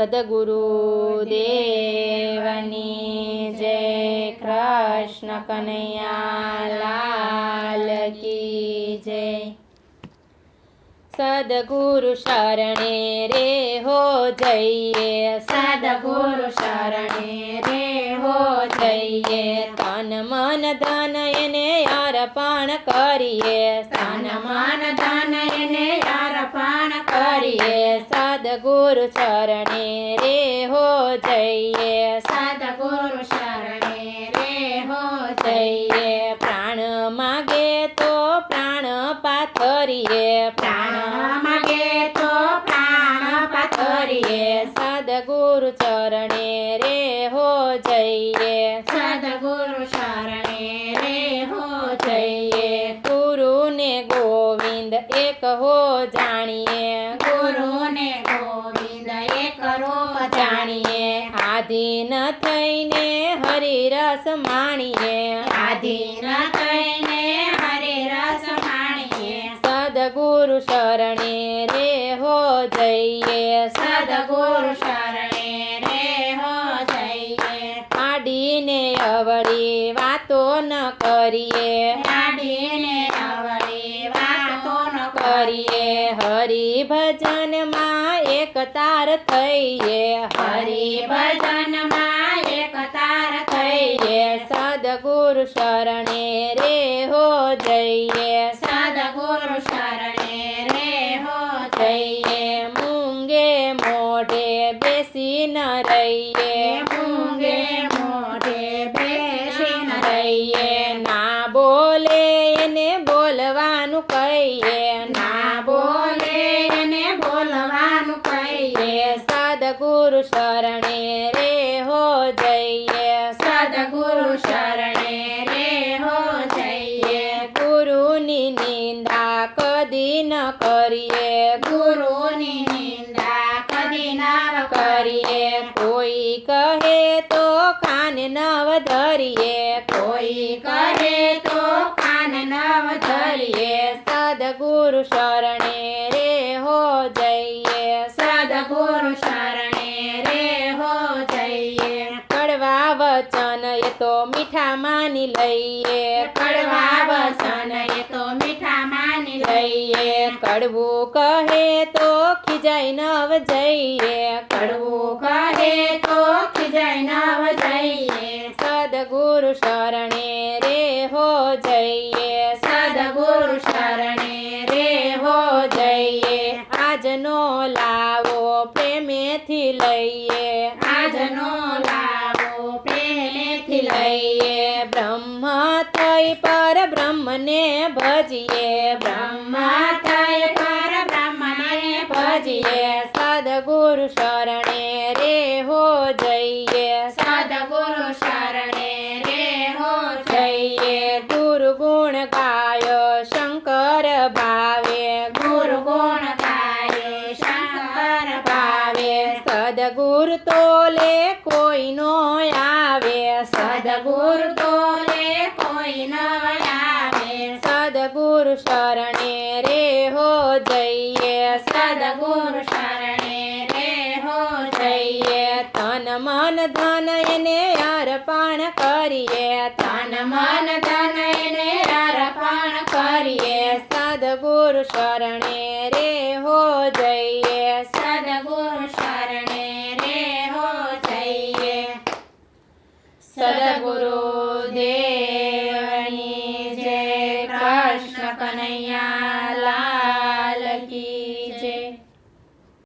સદગુરુ દેવની જય કૃષ્ણ કનૈયા લાલ કી જય સદગુરુ શરણે રે હો જઈએ સદગુરુ શરણે રે હો જઈએ તન મન ધન એને અર્પણ કરીએ તન મન ધન એને અર્પણ કરીએ સદગુરુ ચરણે રે હો જઈએ. સદગુરુ શરણે રે હો જઈએ. જઈએ પ્રાણ માગે તો પ્રાણ પાથરીએ. પ્રાણ માગે તો પ્રાણ પાથરીએ. સદગુરુ ચરણે રે હો જઈએ સદગુરુ શરણે રે હો જઈએ જઈએ ગુરુ ને ગોવિંદ એક હો જાણીએ. ગુરુને ગોવિંદ એક રૂપ જાણીએ. આધીન થઈને હરિરસ માણીએ. આધીન થઈને હરે રસ માણીએ. સદગુરુ શરણે રે હો જઈએ. સદગુરુ શરણે રે હો જઈએ. આડીને અવળી વાતો ન કરીએ. આડીને અવળી કરીએ હરિ ભજનમાં એક તાર થઈએ. હરિ ભજનમાં એક તાર થઈએ. સદગુરુ શરણે રે હો જઈએ. સદગુરુ શરણે રે હો જઈએ. જઈએ મૂંગે મોઢે બેસી ન રહીએ. મૂંગે સદગુરુ શરણે રે હો જઈએ. સદગુરુ શરણે રે હો જઈએ. ગુરુની નિંદા કદી ન કરીએ. ગુરુની નિંદા કદી ન કરીએ. કોઈ કહે તો કાન નવ ધરીએ. કોઈ કહે તો કાન નવ ધરીએ. સદગુરુ શરણે વચન એ તો મીઠા માની લઈએ. કડવા વચન એ તો મીઠા માની લઈએ. કડવું કહે તો ખીજાઈ નવ જઈએ કડવું કહે તો ખીજાઈ નવ જઈએ સદગુરુ શરણે રે હો જઈએ. સદગુરુ શરણે રે હો જઈએ. આજનો લાવો પ્રેમેથી લઈએ. લઈએ બ્રહ્મ થઈ પર બ્રહ્મને ભજીએ. બ્રહ્મ થઈ પર બ્રહ્મને ભજીએ. સદગુરુ શરણે રે હો જઈએ સદગુરુ શરણે રે હો જઈએ જઈએ દુર્ગુણ ગાયો શંકર ભાવે ગુરુ ગુણ ગાય શંકર ભાવે ભાવે સદગુરુ તોલે કોઈ નો આવે, સદગુર તોલે કોઈ ન આવે. સદગુર શરણે રે હો જઈએ, સદગુર શરણે રે હો જઈએ. તન મન ધન એને અર્પણ કરીએ, તન મન ધન એને અર્પણ કરીએ. સદગુર શરણે રે હો જઈએ સદગુરુ શરણે રે હો જઈએ સદગુરુ દેવની જય કૃષ્ણ કનૈયા